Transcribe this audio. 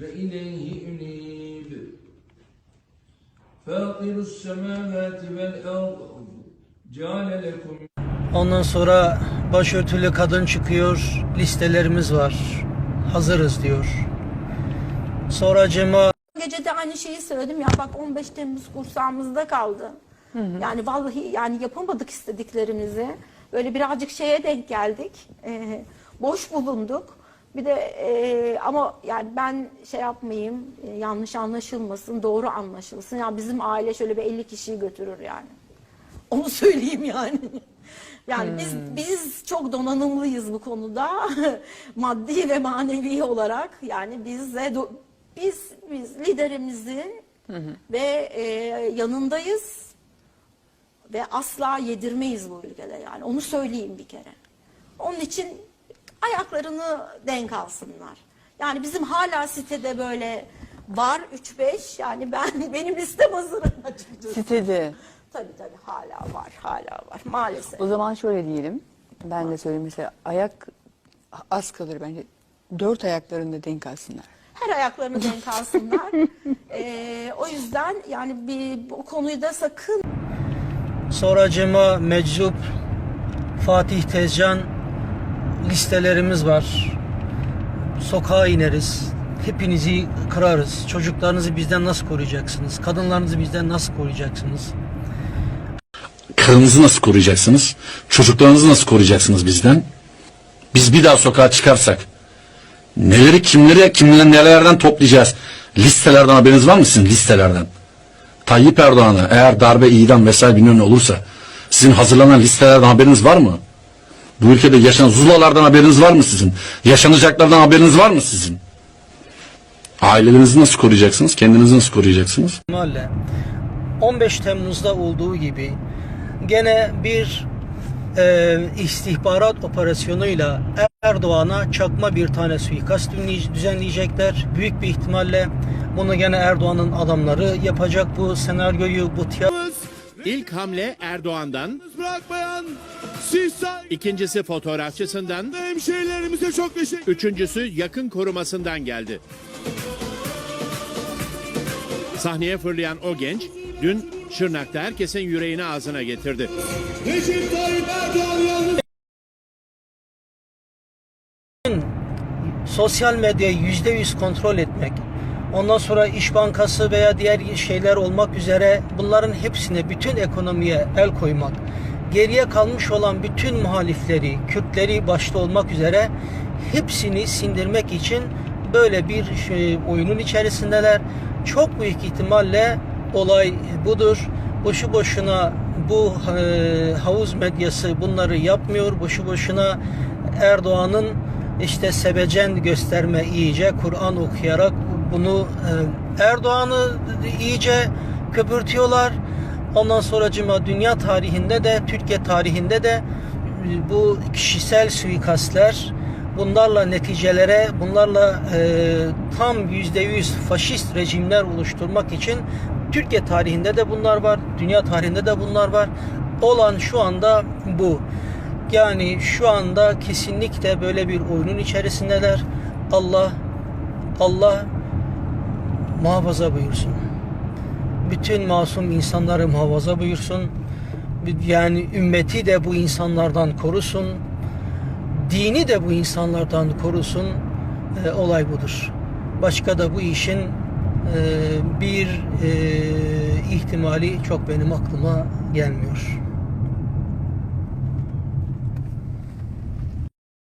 ve ileyhi ünib. Fâtirus semâvâti vel. Câle lekum. Ondan sonra başörtülü kadın çıkıyor, listelerimiz var, hazırız diyor. Sonra cema... Gece de aynı şeyi söyledim ya bak 15 Temmuz kursağımızda kaldı. Hı hı. Yani vallahi yani yapamadık istediklerimizi. Böyle birazcık şeye denk geldik. E, boş bulunduk. Bir de e, ama yani ben şey yapmayayım e, yanlış anlaşılmasın doğru anlaşılsın. Yani bizim aile şöyle bir 50 kişiyi götürür yani. Onu söyleyeyim yani. Yani biz biz çok donanımlıyız bu konuda. Maddi ve manevi olarak yani bize biz biz liderimizin ve e, yanındayız ve asla yedirmeyiz bu ülkede yani. Onu söyleyeyim bir kere. Onun için ayaklarını denk alsınlar. Yani bizim hala sitede böyle var 3-5 yani ben benim listem hazır açıkçası. Sitede. Tabii tabii hala var, hala var maalesef. O zaman şöyle diyelim. Ben de söyleyeyim mesela ayak az kalır bence. Dört ayaklarında denk alsınlar. Her ayaklarını denk alsınlar. Ee, o yüzden yani bir, bu konuyu da sakın Sonra Cema, Meczup, Fatih Tezcan listelerimiz var. Sokağa ineriz. Hepinizi kırarız. Çocuklarınızı bizden nasıl koruyacaksınız? Kadınlarınızı bizden nasıl koruyacaksınız? Karınızı nasıl koruyacaksınız? Çocuklarınızı nasıl koruyacaksınız bizden? Biz bir daha sokağa çıkarsak neleri kimleri kimleri nelerden toplayacağız? Listelerden haberiniz var mı sizin listelerden? Tayyip Erdoğan'a eğer darbe, idam vesaire bilmem ne olursa sizin hazırlanan listelerden haberiniz var mı? Bu ülkede yaşanan zulalardan haberiniz var mı sizin? Yaşanacaklardan haberiniz var mı sizin? Ailelerinizi nasıl koruyacaksınız? Kendinizi nasıl koruyacaksınız? ihtimalle 15 Temmuz'da olduğu gibi gene bir e, istihbarat operasyonuyla Erdoğan'a çakma bir tane suikast düzenley- düzenleyecekler. Büyük bir ihtimalle bunu gene Erdoğan'ın adamları yapacak bu senaryoyu, bu tiyatro İlk hamle Erdoğan'dan, bırakmayan siz ikincisi fotoğrafçısından, hemşehrilerimize çok teşekkür üçüncüsü yakın korumasından geldi. Sahneye fırlayan o genç, dün Şırnak'ta herkesin yüreğini ağzına getirdi. Recep Tayyip Erdoğan yalnız sosyal medyayı yüzde yüz kontrol etmek, ondan sonra İş Bankası veya diğer şeyler olmak üzere bunların hepsine, bütün ekonomiye el koymak, geriye kalmış olan bütün muhalifleri, Kürtleri başta olmak üzere hepsini sindirmek için böyle bir şey, oyunun içerisindeler. Çok büyük ihtimalle olay budur. Boşu boşuna bu e, havuz medyası bunları yapmıyor. Boşu boşuna Erdoğan'ın işte sebecen gösterme iyice Kur'an okuyarak bunu e, Erdoğan'ı iyice köpürtüyorlar. Ondan sonra cima dünya tarihinde de Türkiye tarihinde de e, bu kişisel suikastler bunlarla neticelere bunlarla e, tam yüzde yüz faşist rejimler oluşturmak için Türkiye tarihinde de bunlar var, dünya tarihinde de bunlar var. Olan şu anda bu. Yani şu anda kesinlikle böyle bir oyunun içerisindeler. Allah Allah muhafaza buyursun. Bütün masum insanları muhafaza buyursun. Yani ümmeti de bu insanlardan korusun. Dini de bu insanlardan korusun. E, olay budur. Başka da bu işin e, bir e, ihtimali çok benim aklıma gelmiyor.